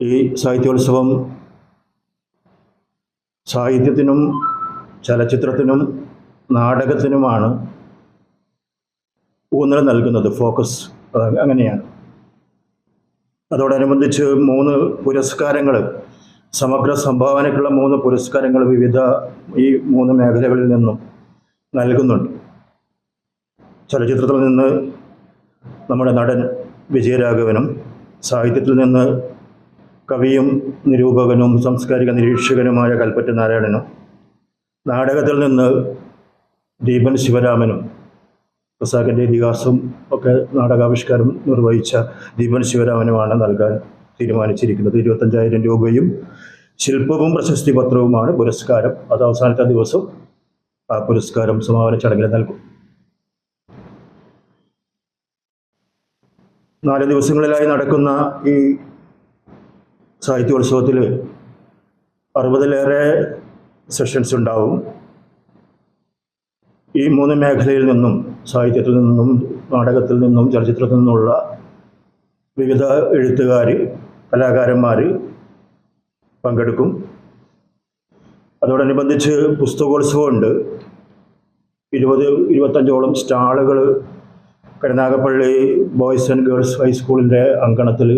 ഈ സാഹിത്യോത്സവം സാഹിത്യത്തിനും ചലച്ചിത്രത്തിനും നാടകത്തിനുമാണ് ഊന്നൽ നൽകുന്നത് ഫോക്കസ് അങ്ങനെയാണ്. അതോടനുബന്ധിച്ച് മൂന്ന് പുരസ്കാരങ്ങൾ സമഗ്ര സംഭാവനയ്ക്കുള്ള മൂന്ന് പുരസ്കാരങ്ങൾ വിവിധ ഈ മൂന്ന് മേഖലകളിൽ നിന്നും നൽകുന്നുണ്ട്. ചലച്ചിത്രത്തിൽ നിന്ന് നമ്മുടെ നടൻ വിജയരാഘവനും സാഹിത്യത്തിൽ നിന്ന് കവിയും നിരൂപകനും സാംസ്കാരിക നിരീക്ഷകനുമായ കൽപ്പറ്റ നാരായണനും നാടകത്തിൽ നിന്ന് ദീപൻ ശിവരാമനും ഖസാക്കിന്റെ ഇതിഹാസം ഒക്കെ നാടകാവിഷ്കാരം നിർവഹിച്ച ദീപൻ ശിവരാമനുമാണ് നൽകാൻ തീരുമാനിച്ചിരിക്കുന്നത്. ഇരുപത്തഞ്ചായിരം രൂപയും ശില്പവും പ്രശസ്തി പത്രവുമാണ് പുരസ്കാരം. അത് അവസാനത്തെ ദിവസം ആ പുരസ്കാരം സമാപന ചടങ്ങിൽ നൽകും. നാല് ദിവസങ്ങളിലായി നടക്കുന്ന ഈ സാഹിത്യോത്സവത്തിൽ അറുപതിലേറെ സെഷൻസ് ഉണ്ടാവും. ഈ മൂന്ന് മേഖലയിൽ നിന്നും സാഹിത്യത്തിൽ നിന്നും നാടകത്തിൽ നിന്നും ചലച്ചിത്രത്തിൽ നിന്നുള്ള വിവിധ എഴുത്തുകാർ കലാകാരന്മാർ പങ്കെടുക്കും. അതോടനുബന്ധിച്ച് പുസ്തകോത്സവമുണ്ട്. ഇരുപത് ഇരുപത്തഞ്ചോളം സ്റ്റാളുകൾ കരുനാഗപ്പള്ളി ബോയ്സ് ആൻഡ് ഗേൾസ് ഹൈസ്കൂളിന്റെ അങ്കണത്തിൽ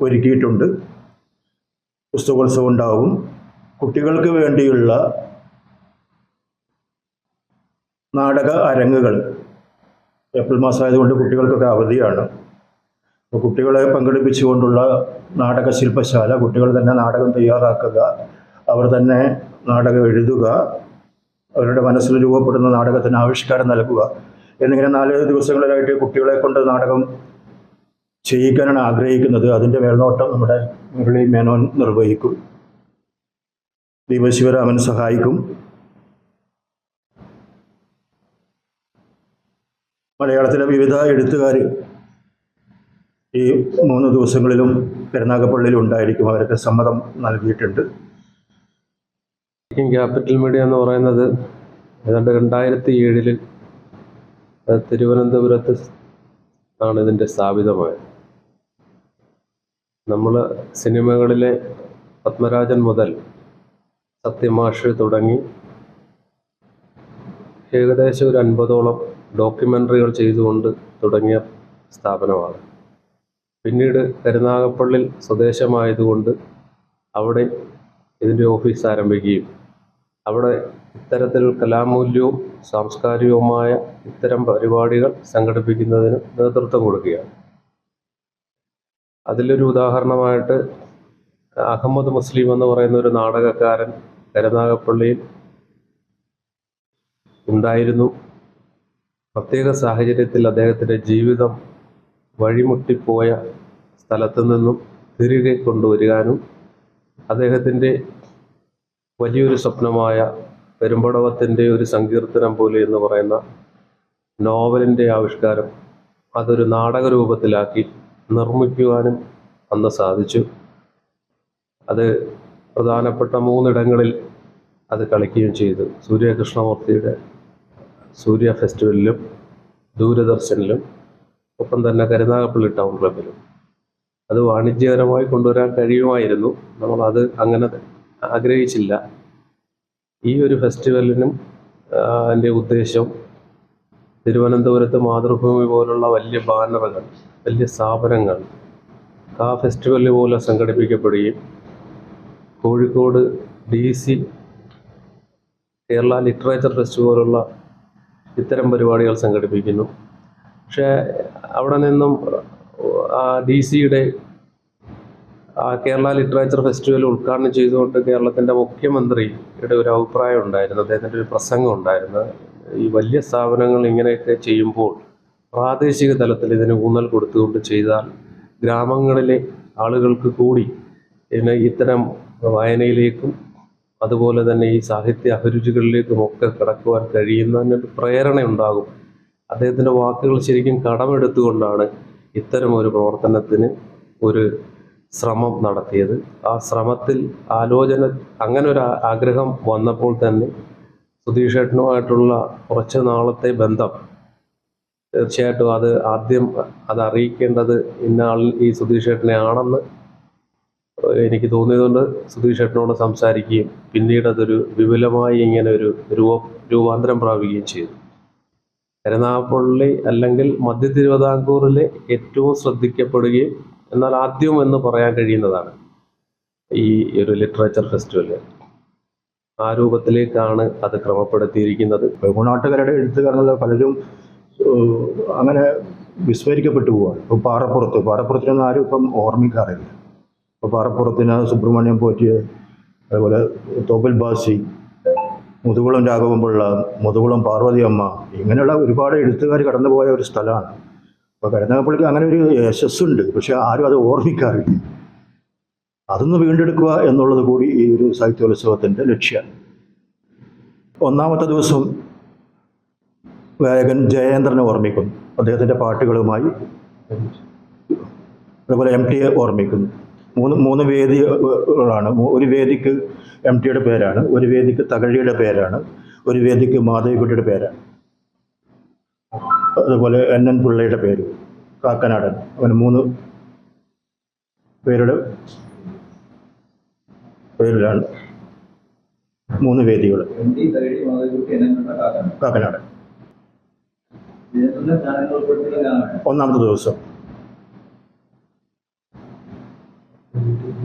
ഒരുക്കിയിട്ടുണ്ട്. പുസ്തകോത്സവം ഉണ്ടാവും കുട്ടികൾക്ക് വേണ്ടിയുള്ള നാടക അരങ്ങുകൾ ഏപ്രിൽ മാസമായതുകൊണ്ട് കുട്ടികൾക്കൊക്കെ അവധിയാണ്. അപ്പോൾ കുട്ടികളെ പങ്കെടുപ്പിച്ചുകൊണ്ടുള്ള നാടക ശില്പശാല കുട്ടികൾ തന്നെ നാടകം തയ്യാറാക്കുക അവർ തന്നെ നാടകം എഴുതുക അവരുടെ മനസ്സിൽ രൂപപ്പെടുന്ന നാടകത്തിന് ആവിഷ്കാരം നൽകുക എന്നിങ്ങനെ നാല് ദിവസങ്ങളിലായിട്ട് കുട്ടികളെ കൊണ്ട് നാടകം ചെയ്യിക്കാനാണ് ആഗ്രഹിക്കുന്നത്. അതിന്റെ മേൽനോട്ടം നമ്മുടെ മുരളി മേനോൻ നിർവഹിക്കും. ദീപശിവരാമൻ സഹായിക്കും. മലയാളത്തിലെ വിവിധ എഴുത്തുകാർ ഈ മൂന്ന് ദിവസങ്ങളിലും കരുനാഗപ്പള്ളിയിൽ ഉണ്ടായിരിക്കും. അവരൊക്കെ സമ്മതം നൽകിയിട്ടുണ്ട്. ക്യാപിറ്റൽ മീഡിയ എന്ന് പറയുന്നത് ഏതാണ്ട് രണ്ടായിരത്തി ഏഴിൽ തിരുവനന്തപുരത്ത് ആണ് ഇതിന്റെ സ്ഥാപിതമായത്. നമ്മൾ സിനിമകളിലെ പത്മരാജൻ മുതൽ സത്യമാഷ് തുടങ്ങി ഏകദേശം ഒരു അൻപതോളം ഡോക്യുമെന്ററികൾ ചെയ്തുകൊണ്ട് തുടങ്ങിയ സ്ഥാപനമാണ്. പിന്നീട് കരുനാഗപ്പള്ളിൽ സ്വദേശമായതുകൊണ്ട് അവിടെ ഇതിന്റെ ഓഫീസ് ആരംഭിക്കുകയും അവിടെ ഇത്തരത്തിൽ കലാമൂല്യവും സാംസ്കാരികവുമായ ഇത്തരം പരിപാടികൾ സംഘടിപ്പിക്കുന്നതിന് നേതൃത്വം കൊടുക്കുകയാണ്. അതിലൊരു ഉദാഹരണമായിട്ട് അഹമ്മദ് മുസ്ലിം എന്ന് പറയുന്ന ഒരു നാടകക്കാരൻ കരുനാഗപ്പള്ളിയിൽ ഉണ്ടായിരുന്നു. പ്രത്യേക സാഹചര്യത്തിൽ അദ്ദേഹത്തിന്റെ ജീവിതം വഴിമുട്ടിപ്പോയ സ്ഥലത്തു നിന്നും തിരികെ കൊണ്ടുവരികാനും അദ്ദേഹത്തിന്റെ വലിയൊരു സ്വപ്നമായ പെരുമ്പടവത്തിന്റെ ഒരു സങ്കീർത്തനം പോലെ എന്ന് പറയുന്ന നോവലിന്റെ ആവിഷ്കാരം അതൊരു നാടക രൂപത്തിലാക്കി നിർമ്മിക്കുവാനും അന്ന് സാധിച്ചു. അത് പ്രധാനപ്പെട്ട മൂന്നിടങ്ങളിൽ അത് കളിക്കുകയും ചെയ്തു. സൂര്യകൃഷ്ണമൂർത്തിയുടെ സൂര്യ ഫെസ്റ്റിവലിലും ദൂരദർശനിലും ഒപ്പം തന്നെ കരുനാഗപ്പള്ളി ടൗൺ ക്ലബിലും. അത് വാണിജ്യപരമായി കൊണ്ടുവരാൻ കഴിയുമായിരുന്നു. നമ്മളത് അങ്ങനെ ആഗ്രഹിച്ചില്ല. ഈ ഒരു ഫെസ്റ്റിവലിനും എന്റെ ഉദ്ദേശം തിരുവനന്തപുരത്ത് മാതൃഭൂമി പോലുള്ള വലിയ ബാനറുകൾ വലിയ സ്ഥാപനങ്ങൾ കാ ഫെസ്റ്റിവൽ പോലെ സംഘടിപ്പിക്കപ്പെടുകയും Kozhikode D C Kerala literature fest പോലുള്ള ഇത്തരം പരിപാടികൾ സംഘടിപ്പിക്കുന്നു. പക്ഷേ അവിടെ നിന്നും ആ ഡി സിയുടെ ആ കേരള ലിറ്ററേച്ചർ ഫെസ്റ്റിവൽ ഉദ്ഘാടനം ചെയ്തുകൊണ്ട് കേരളത്തിന്റെ മുഖ്യമന്ത്രിയുടെ ഒരു അഭിപ്രായം ഉണ്ടായിരുന്നു അദ്ദേഹത്തിന്റെ ഒരു പ്രസംഗം ഉണ്ടായിരുന്നു. ഈ വലിയ സ്ഥാപനങ്ങൾ ഇങ്ങനെയൊക്കെ ചെയ്യുമ്പോൾ പ്രാദേശിക തലത്തിൽ ഇതിന് ഊന്നൽ കൊടുത്തുകൊണ്ട് ചെയ്താൽ ഗ്രാമങ്ങളിലെ ആളുകൾക്ക് കൂടി പിന്നെ ഇത്തരം വായനയിലേക്കും അതുപോലെ തന്നെ ഈ സാഹിത്യ അഭിരുചികളിലേക്കും ഒക്കെ കടക്കുവാൻ കഴിയുന്നതിനൊരു പ്രേരണ ഉണ്ടാകും അദ്ദേഹത്തിന്റെ വാക്കുകൾ ശരിക്കും കടമെടുത്തുകൊണ്ടാണ് ഇത്തരം ഒരു പ്രവർത്തനത്തിന് ഒരു ശ്രമം നടത്തിയത്. ആ ശ്രമത്തിൽ ആലോചന അങ്ങനെ ഒരു ആഗ്രഹം വന്നപ്പോൾ തന്നെ സുധീഷേട്ടനുമായിട്ടുള്ള കുറച്ച് നാളത്തെ ബന്ധം. തീർച്ചയായിട്ടും അത് ആദ്യം അത് അറിയിക്കേണ്ടത് ഇന്ന ആൾ ഈ സുധീഷേട്ടനെ ആണെന്ന് എനിക്ക് തോന്നിയതുകൊണ്ട് സുധീഷ് ചേട്ടനോട് സംസാരിക്കുകയും പിന്നീട് അതൊരു വിപുലമായി ഇങ്ങനെ ഒരു രൂപ രൂപാന്തരം പ്രാപിക്കുകയും ചെയ്തു. കരുനാഗപ്പള്ളി അല്ലെങ്കിൽ മധ്യ തിരുവിതാംകൂറിലെ ഏറ്റവും ശ്രദ്ധിക്കപ്പെടുകയും എന്നാൽ ആദ്യം എന്ന് പറയാൻ കഴിയുന്നതാണ് ഈ ഒരു ലിറ്ററേച്ചർ ഫെസ്റ്റിവൽ ആ രൂപത്തിലേക്കാണ് അത് ക്രമപ്പെടുത്തിയിരിക്കുന്നത്. ബഹുനാട്ടുകാരുടെ എഴുത്തുകാരെന്നുള്ള പലരും അങ്ങനെ വിസ്മരിക്കപ്പെട്ടു പോവാണ്. ഇപ്പോൾ പാറപ്പുറത്ത് പാറപ്പുറത്തിനൊന്നും ആരും ഇപ്പം ഓർമ്മിക്കാറില്ല ഇപ്പോൾ പാറപ്പുറത്തിന് സുബ്രഹ്മണ്യം പോറ്റിയ അതുപോലെ തോപ്പിൽ ബാസി മുതുകുളം രാഘവൻപിള്ള മുതുകുളം പാർവതി അമ്മ ഇങ്ങനെയുള്ള ഒരുപാട് എഴുത്തുകാർ കടന്നുപോയ ഒരു സ്ഥലമാണ്. അപ്പോൾ കരുനാഗപ്പള്ളിക്ക് അങ്ങനെ ഒരു യശസ്സുണ്ട് പക്ഷെ ആരും അത് ഓർമ്മിക്കാറില്ല. അതൊന്ന് വീണ്ടെടുക്കുക എന്നുള്ളത് കൂടി ഈ ഒരു സാഹിത്യോത്സവത്തിന്റെ ലക്ഷ്യമാണ് ഒന്നാമത്തെ ദിവസം ഗായകൻ ജയേന്ദ്രനെ ഓർമ്മിക്കുന്നു. അദ്ദേഹത്തിന്റെ പാട്ടുകളുമായി അതുപോലെ എം ടിയെ ഓർമ്മിക്കുന്നു. മൂന്ന് മൂന്ന് വേദികളാണ് ഒരു വേദിക്ക് എം ടിയുടെ പേരാണ് ഒരു വേദിക്ക് തകഴിയുടെ പേരാണ് ഒരു വേദിക്ക് മാധവിക്കുട്ടിയുടെ പേരാണ്. അതുപോലെ എൻ എൻ പിള്ളയുടെ പേര് കാക്കനാടൻ. അങ്ങനെ മൂന്ന് പേരുടെ പേരിലാണ് മൂന്ന് വേദികൾ. കാക്കനാട്? ഒന്നാമത്തെ ദിവസം.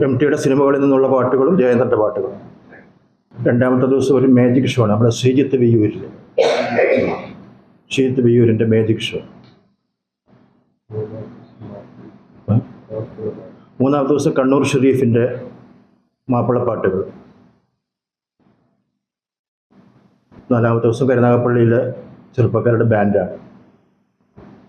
എം ടിയുടെ സിനിമകളിൽ നിന്നുള്ള പാട്ടുകളും ജയേന്ദ്രന്റെ പാട്ടുകളും. രണ്ടാമത്തെ ദിവസം ഒരു മാജിക് ഷോ ആണ്. നമ്മുടെ ശ്രീജിത്ത് വിയൂരിൽ ശ്രീജിത്ത് വിയൂരിന്റെ മാജിക് ഷോ? മൂന്നാമത്തെ ദിവസം കണ്ണൂർ ഷെരീഫിന്റെ മാപ്പിളപ്പാട്ടുകൾ. നാലാമത്തെ ദിവസം കരുനാഗപ്പള്ളിയിലെ ചെറുപ്പക്കാരുടെ ബാൻഡാണ്.